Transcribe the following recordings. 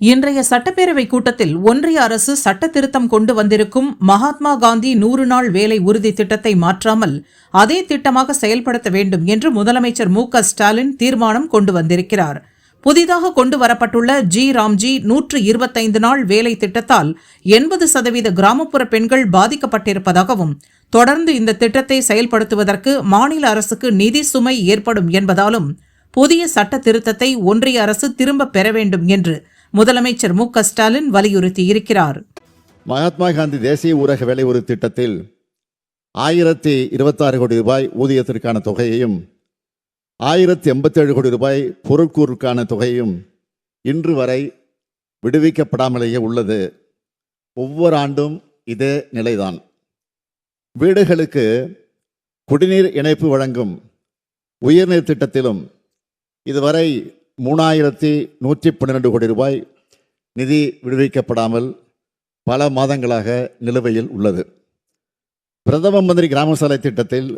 இன்றைய சட்டப்பேரவை கூட்டத்தில் ஒன்றிய அரசு சட்ட திருத்தம் கொண்டு வந்திருக்கும் மகாத்மா காந்தி நூறு நாள் வேலை உறுதி திட்டத்தை மாற்றாமல் அதே திட்டமாக செயல்படுத்த வேண்டும் என்று முதலமைச்சர் மு க ஸ்டாலின் தீர்மானம் கொண்டு வந்திருக்கிறார். புதிதாக கொண்டு வரப்பட்டுள்ள ஜி ராம்ஜி நூற்று இருபத்தைந்து நாள் வேலை திட்டத்தால் எண்பது சதவீத கிராமப்புற பெண்கள் பாதிக்கப்பட்டிருப்பதாகவும் தொடர்ந்து இந்த திட்டத்தை செயல்படுத்துவதற்கு மாநில அரசுக்கு நிதி சுமை ஏற்படும் என்பதாலும் புதிய சட்ட திருத்தத்தை ஒன்றிய அரசு திரும்பப் பெற வேண்டும் என்று முதலமைச்சர் மு க ஸ்டாலின் வலியுறுத்தியிருக்கிறார். மகாத்மா காந்தி தேசிய ஊரக வேலை உறுதி திட்டத்தில் ஆயிரத்தி இருபத்தாறு கோடி ரூபாய் ஊதியத்திற்கான தொகையையும் ஆயிரத்தி எண்பத்தேழு கோடி ரூபாய் பொருட்கூறுக்கான தொகையும் இன்று வரை விடுவிக்கப்படாமலேயே உள்ளது. ஒவ்வொரு ஆண்டும் இதே நிலைதான். வீடுகளுக்கு குடிநீர் இணைப்பு வழங்கும் உயர்நீர் திட்டத்திலும் இதுவரை மூணாயிரத்தி நூற்றி பன்னிரெண்டு கோடி ரூபாய் நிதி விடுவிக்கப்படாமல் பல மாதங்களாக நிலுவையில் உள்ளது. பிரதம மந்திரி கிராம சாலை திட்டத்தில்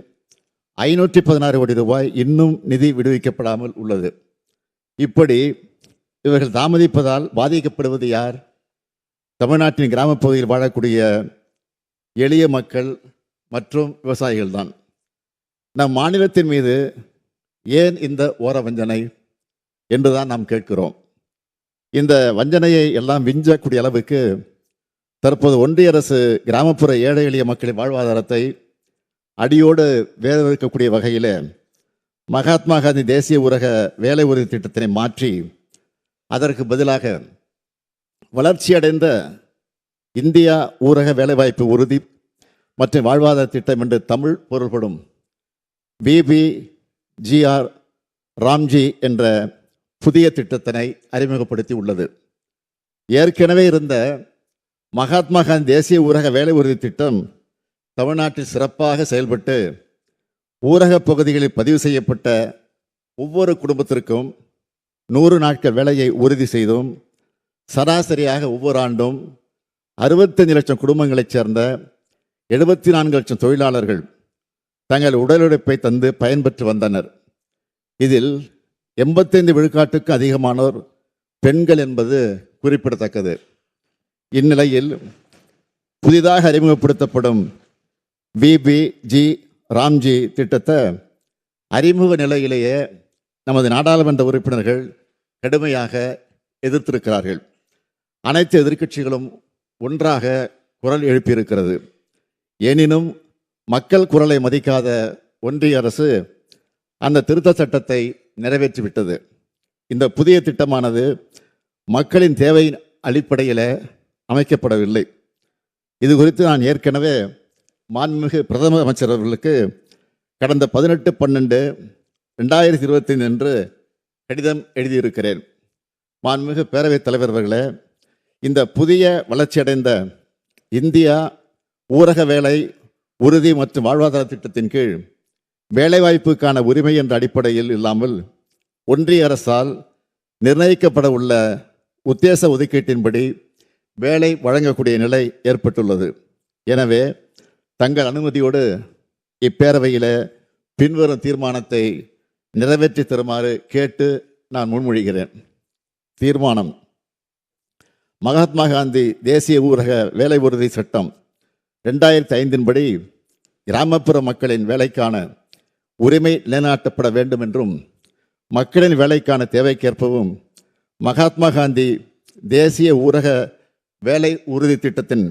ஐநூற்றி பதினாறு கோடி ரூபாய் இன்னும் நிதி விடுவிக்கப்படாமல் உள்ளது. இப்படி இவர்கள் தாமதிப்பதால் பாதிக்கப்படுவது யார்? தமிழ்நாட்டின் கிராமப்பகுதியில் வாழக்கூடிய எளிய மக்கள் மற்றும் விவசாயிகள்தான். நம் மாநிலத்தின் மீது ஏன் இந்த ஓர வஞ்சனை என்றுதான் நாம் கேட்கிறோம். இந்த வஞ்சனையை எல்லாம் விஞ்சக்கூடிய அளவுக்கு தற்போது ஒன்றிய அரசு கிராமப்புற ஏழை எளிய மக்களின் வாழ்வாதாரத்தை அடியோடு வேற வகையில் மகாத்மா காந்தி தேசிய ஊரக வேலை உறுதி திட்டத்தினை மாற்றி அதற்கு பதிலாக வளர்ச்சியடைந்த இந்தியா ஊரக வேலைவாய்ப்பு உறுதி மற்றும் வாழ்வாதார திட்டம் என்று தமிழ் பொருள்படும் பிபி ஜிஆர் ராம்ஜி என்ற புதிய திட்டத்தினை அறிமுகப்படுத்தி உள்ளது ஏற்கனவே இருந்த மகாத்மா காந்தி தேசிய ஊரக வேலை உறுதி திட்டம் தமிழ்நாட்டில் சிறப்பாக செயல்பட்டு ஊரக பகுதிகளில் பதிவு செய்யப்பட்ட ஒவ்வொரு குடும்பத்திற்கும் நூறு நாட்கள் வேலையை உறுதி செய்தும் சராசரியாக ஒவ்வொரு ஆண்டும் அறுபத்தஞ்சு லட்சம் குடும்பங்களைச் சேர்ந்த எழுபத்தி நான்கு லட்சம் தொழிலாளர்கள் தங்கள் உடல் உழைப்பை தந்து பயன்பெற்று வந்தனர். இதில் எண்பத்தைந்து விழுக்காட்டுக்கு அதிகமானோர் பெண்கள் என்பது குறிப்பிடத்தக்கது. இந்நிலையில் புதிதாக அறிமுகப்படுத்தப்படும் பிபிஜி ராம்ஜி திட்டத்தை அறிமுக நிலையிலேயே நமது நாடாளுமன்ற உறுப்பினர்கள் கடுமையாக எதிர்த்திருக்கிறார்கள். அனைத்து எதிர்க்கட்சிகளும் ஒன்றாக குரல் எழுப்பியிருக்கிறது. எனினும் மக்கள் குரலை மதிக்காத ஒன்றிய அரசு அந்த திருத்த சட்டத்தை நிறைவேற்றிவிட்டது. இந்த புதிய திட்டமானது மக்களின் தேவையின் அடிப்படையில் அமைக்கப்படவில்லை. இது குறித்து நான் ஏற்கனவே மாண்புமிகு பிரதம அமைச்சர் அவர்களுக்கு கடந்த பதினெட்டு பன்னெண்டு ரெண்டாயிரத்தி இருபத்தைந்து அன்று கடிதம் எழுதியிருக்கிறேன். மாண்புமிகு பேரவைத் தலைவர் அவர்களே இந்த புதிய வளர்ச்சியடைந்த இந்தியா ஊரக வேலை உறுதி மற்றும் வாழ்வாதார திட்டத்தின் கீழ் வேலைவாய்ப்புக்கான உரிமை என்ற அடிப்படையில் இல்லாமல் ஒன்றிய அரசால் நிர்ணயிக்கப்பட உள்ள உத்தேச ஒதுக்கீட்டின்படி வேலை வழங்கக்கூடிய நிலை ஏற்பட்டுள்ளது. எனவே தங்கள் அனுமதியோடு இப்பேரவையில் பின்வரும் தீர்மானத்தை நிறைவேற்றி தருமாறு கேட்டு நான் முன்மொழிகிறேன். தீர்மானம். மகாத்மா காந்தி தேசிய ஊரக வேலை உறுதி சட்டம் ரெண்டாயிரத்தி ஐந்தின்படி கிராமப்புற மக்களின் வேலைக்கான உரிமை நிலைநாட்டப்பட வேண்டும் என்றும் மக்களின் வேலைக்கான தேவைக்கேற்பவும் மகாத்மா காந்தி தேசிய ஊரக வேலை உறுதி திட்டத்தின்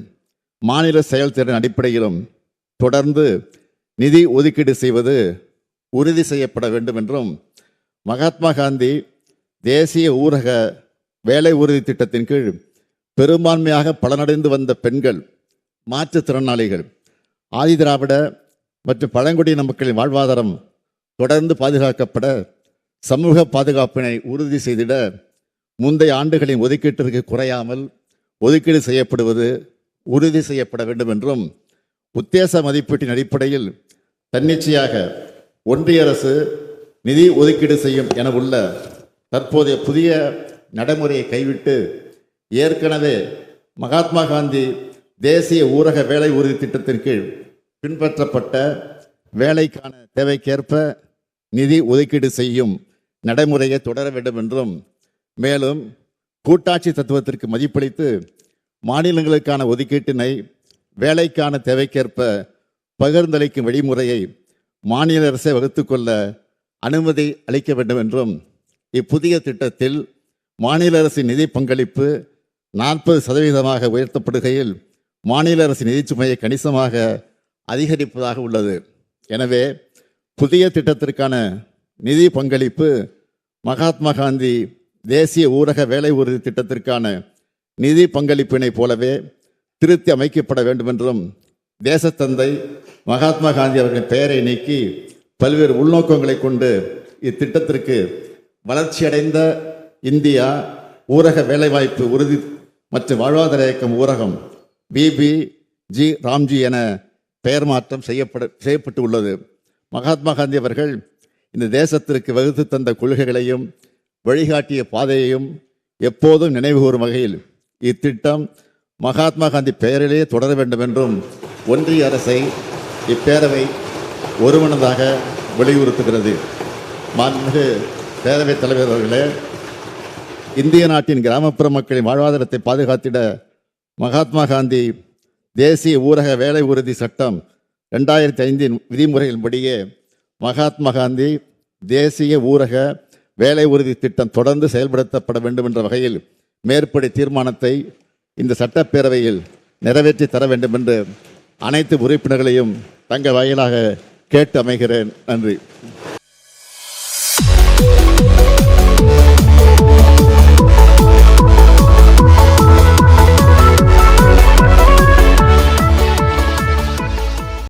மாநில செயல்திறன் அடிப்படையிலும் தொடர்ந்து நிதி ஒதுக்கீடு செய்வது உறுதி செய்யப்பட வேண்டும் என்றும் மகாத்மா காந்தி தேசிய ஊரக வேலை உறுதி திட்டத்தின் கீழ் பெரும்பான்மையாக பலனடைந்து வந்த பெண்கள் மாற்றுத்திறனாளிகள் ஆதிதிராவிட மற்றும் பழங்குடியின மக்களின் வாழ்வாதாரம் தொடர்ந்து பாதுகாக்கப்பட சமூக பாதுகாப்பினை உறுதி செய்திட முந்தைய ஆண்டுகளின் ஒதுக்கீட்டிற்கு குறையாமல் ஒதுக்கீடு செய்யப்படுவது உறுதி செய்யப்பட வேண்டும் என்றும் உத்தேச மதிப்பீட்டின் அடிப்படையில் தன்னிச்சையாக ஒன்றிய அரசு நிதி ஒதுக்கீடு செய்யும் என உள்ள தற்போதைய புதிய நடைமுறையை கைவிட்டு ஏற்கனவே மகாத்மா காந்தி தேசிய ஊரக வேலை உறுதி திட்டத்தின் கீழ் பின்பற்றப்பட்ட வேலைக்கான தேவைக்கேற்ப நிதி ஒதுக்கீடு செய்யும் நடைமுறையை தொடர வேண்டும் என்றும் மேலும் கூட்டாட்சி தத்துவத்திற்கு மதிப்பளித்து மாநிலங்களுக்கான ஒதுக்கீட்டினை வேலைக்கான தேவைக்கேற்ப பகிர்ந்தளிக்கும் வழிமுறையை மாநில அரசை வகுத்துக்கொள்ள அனுமதி அளிக்க வேண்டும் என்றும் இப்புதிய திட்டத்தில் மாநில அரசின் நிதி பங்களிப்பு நாற்பது சதவீதமாக உயர்த்தப்படுகையில் மாநில அரசின் நிதி சுமையை கணிசமாக அதிகரிப்பதாக உள்ளது. எனவே புதிய திட்டத்திற்கான நிதி பங்களிப்பு மகாத்மா காந்தி தேசிய ஊரக வேலை உறுதி திட்டத்திற்கான நிதி பங்களிப்பினைப் போலவே திருத்தி அமைக்கப்பட வேண்டுமென்றும் தேசத்தந்தை மகாத்மா காந்தி அவர்களின் பெயரை நீக்கி பல்வேறு உள்நோக்கங்களை கொண்டு இத்திட்டத்திற்கு வளர்ச்சியடைந்த இந்தியா ஊரக வேலைவாய்ப்பு உறுதி மற்றும் வாழ்வாதார இயக்கம் ஊரகம் பிபி ஜி. ராம்ஜி என பெயர் மாற்றம் செய்யப்பட செய்யப்பட்டு உள்ளது மகாத்மா காந்தி அவர்கள் இந்த தேசத்திற்கு வகுத்து தந்த கொள்கைகளையும் வழிகாட்டிய பாதையையும் எப்போதும் நினைவுகூரும் வகையில் இத்திட்டம் மகாத்மா காந்தி பெயரிலேயே தொடர வேண்டும் என்றும் ஒன்றிய அரசை இப்பேரவை ஒருமனதாக வலியுறுத்துகிறது. மாண்புமிகு பேரவைத் தலைவர் அவர்களே இந்திய நாட்டின் கிராமப்புற மக்களின் வாழ்வாதாரத்தை பாதுகாத்திட மகாத்மா காந்தி தேசிய ஊரக வேலை உறுதி சட்டம் ரெண்டாயிரத்தி ஐந்தின் விதிமுறைகளின்படியே மகாத்மா காந்தி தேசிய ஊரக வேலை உறுதி திட்டம் தொடர்ந்து செயல்படுத்தப்பட வேண்டும் என்ற வகையில் மேற்படி தீர்மானத்தை இந்த சட்டப்பேரவையில் நிறைவேற்றி தர வேண்டும் என்று அனைத்து உறுப்பினர்களையும் தங்கள் வாயிலாக கேட்டு அமைகிறேன். நன்றி.